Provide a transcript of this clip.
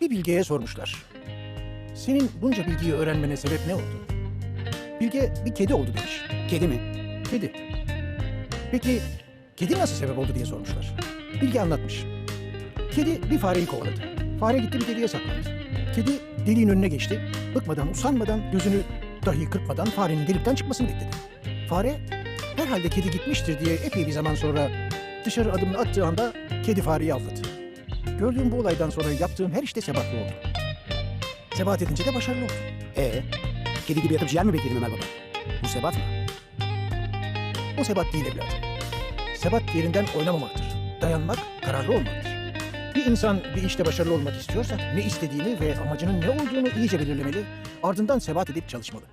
Bir bilgeye sormuşlar. Senin bunca bilgiyi öğrenmene sebep ne oldu? Bilge bir kedi oldu demiş. Kedi mi? Kedi. Peki kedi nasıl sebep oldu diye sormuşlar. Bilge anlatmış. Kedi bir fareyi kovaladı. Fare gitti bir deliğe saklandı. Kedi deliğin önüne geçti. Bıkmadan, usanmadan, gözünü dahi kırpmadan farenin delikten çıkmasını bekledi. Fare herhalde kedi gitmiştir diye epey bir zaman sonra dışarı adımını attığı anda kedi fareyi avladı. Gördüğüm bu olaydan sonra yaptığım her işte sebatlı oldu. Sebat edince de başarılı oldum. Ee, kedi gibi yatıp ciğer mi bekleyelim Ömer Baba? Bu sebat mı? O sebat değil evladım. Sebat yerinden oynamamaktır. Dayanmak, kararlı olmaktır. Bir insan bir işte başarılı olmak istiyorsa ne istediğini ve amacının ne olduğunu iyice belirlemeli, ardından sebat edip çalışmalı.